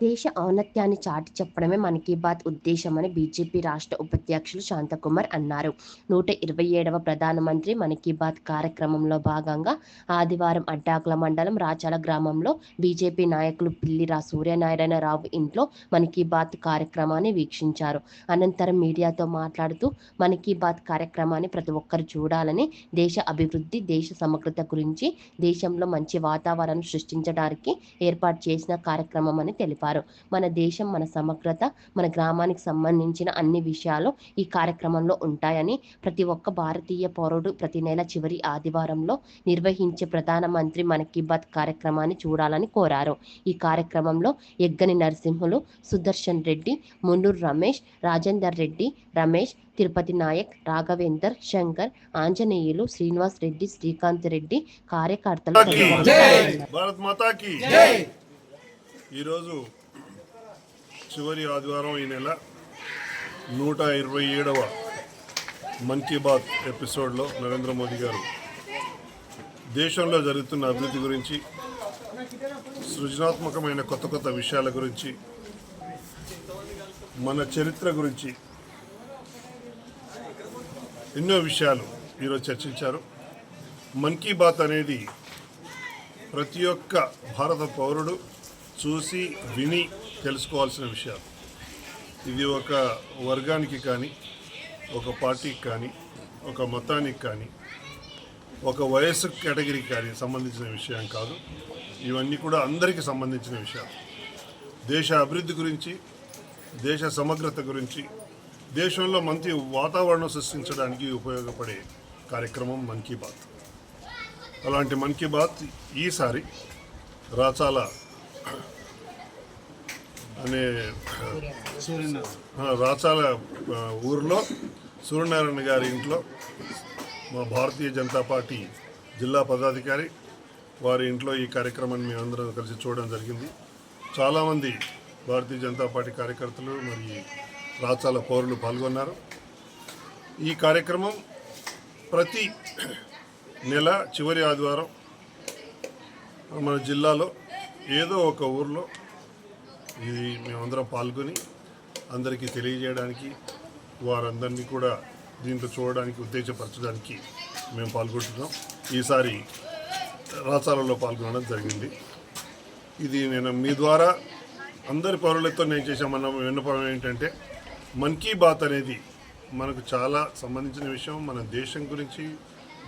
దేశ ఔన్నత్యాన్ని చాటి చెప్పడమే మన్ కీ బాత్ ఉద్దేశమని బీజేపీ రాష్ట్ర ఉపాధ్యక్షులు శాంతకుమార్ అన్నారు. నూట ఇరవై ఏడవ ప్రధానమంత్రి మన్ కీ బాత్ కార్యక్రమంలో భాగంగా ఆదివారం అడ్డాకుల మండలం రాచాల గ్రామంలో బీజేపీ నాయకులు పిల్లిరా సూర్యనారాయణరావు ఇంట్లో మన్ కీ బాత్ కార్యక్రమాన్ని వీక్షించారు. అనంతరం మీడియాతో మాట్లాడుతూ మన్ కీ బాత్ కార్యక్రమాన్ని ప్రతి ఒక్కరు చూడాలని దేశ అభివృద్ధి దేశ సమగ్రత గురించి దేశంలో మంచి వాతావరణం సృష్టించడానికి ఏర్పాటు చేసిన కార్యక్రమం అని తెలిపారు. మన దేశం మన సమగ్రత మన గ్రామానికి సంబంధించిన అన్ని విషయాలు ఈ కార్యక్రమంలో ఉంటాయని ప్రతి ఒక్క భారతీయ పౌరుడు ప్రతి నెల చివరి ఆదివారంలో నిర్వహించే ప్రధానమంత్రి మన కీ బాత్ కార్యక్రమాన్ని చూడాలని కోరారు. ఈ కార్యక్రమంలో ఎగ్గని నరసింహులు సుదర్శన్ రెడ్డి మున్నూరు రమేష్ రాజేందర్ రెడ్డి రమేష్ తిరుపతి నాయక్ రాఘవేందర్ శంకర్ ఆంజనేయులు శ్రీనివాస్ రెడ్డి శ్రీకాంత్ రెడ్డి కార్యకర్తలు తదితరులు పాల్గొన్నారు. భారత్ మాతాకి ఈరోజు చివరి ఆదివారం ఈ నెల నూట ఇరవై ఏడవ మన్ కీ బాత్ ఎపిసోడ్లో నరేంద్ర మోదీ గారు దేశంలో జరుగుతున్న అభివృద్ధి గురించి సృజనాత్మకమైన కొత్త కొత్త విషయాల గురించి మన చరిత్ర గురించి ఎన్నో విషయాలు ఈరోజు చర్చించారు. మన్ కీ బాత్ అనేది ప్రతి ఒక్క భారత పౌరుడు చూసి విని తెలుసుకోవాల్సిన విషయాలు. ఇది ఒక వర్గానికి కానీ ఒక పార్టీకి కానీ ఒక మతానికి కానీ ఒక వయస్సు కేటగిరీకి కానీ సంబంధించిన విషయం కాదు. ఇవన్నీ కూడా అందరికీ సంబంధించిన విషయాలు. దేశ అభివృద్ధి గురించి దేశ సమగ్రత గురించి దేశంలో మంచి వాతావరణం సృష్టించడానికి ఉపయోగపడే కార్యక్రమం మన్ కీ బాత్. అలాంటి మన్ కీ బాత్ ఈసారి రాచాల అనే రాచాల ఊరిలో సూర్యనారాయణ గారి ఇంట్లో మా భారతీయ జనతా పార్టీ జిల్లా పదాధికారి వారి ఇంట్లో ఈ కార్యక్రమాన్ని మేమందరం కలిసి చూడడం జరిగింది. చాలామంది భారతీయ జనతా పార్టీ కార్యకర్తలు మరి రాచాల పౌరులు పాల్గొన్నారు. ఈ కార్యక్రమం ప్రతి నెల చివరి ఆదివారం మన జిల్లాలో ఏదో ఒక ఊర్లో ఇది మేమందరం పాల్గొని అందరికీ తెలియజేయడానికి వారందరినీ కూడా దీంట్లో చూడడానికి ఉత్తేజపరచడానికి మేము పాల్గొంటున్నాం. ఈసారి రాచాలలో పాల్గొనడం జరిగింది. ఇది నేను మీ ద్వారా అందరి పౌరులతో నేను చేసామన్న విన్నపం ఏంటంటే మన్ కీ బాత్ అనేది మనకు చాలా సంబంధించిన విషయం. మన దేశం గురించి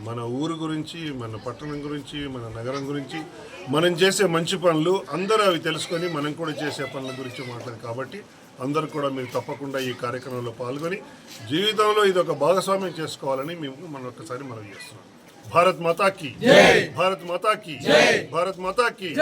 మన ఊరు గురించి మన పట్టణం గురించి మన నగరం గురించి మనం చేసే మంచి పనులు అందరూ అవి తెలుసుకొని మనం కూడా చేసే పనుల గురించి మాట్లాడు కాబట్టి అందరూ కూడా మీరు తప్పకుండా ఈ కార్యక్రమంలో పాల్గొని జీవితంలో ఇది ఒక భాగస్వామ్యం చేసుకోవాలని మేము మనం ఒక్కసారి మనం చేస్తున్నాం. భారత్ మాతాకి. భారత్ మాతాకి. భారత్ మాతాకి.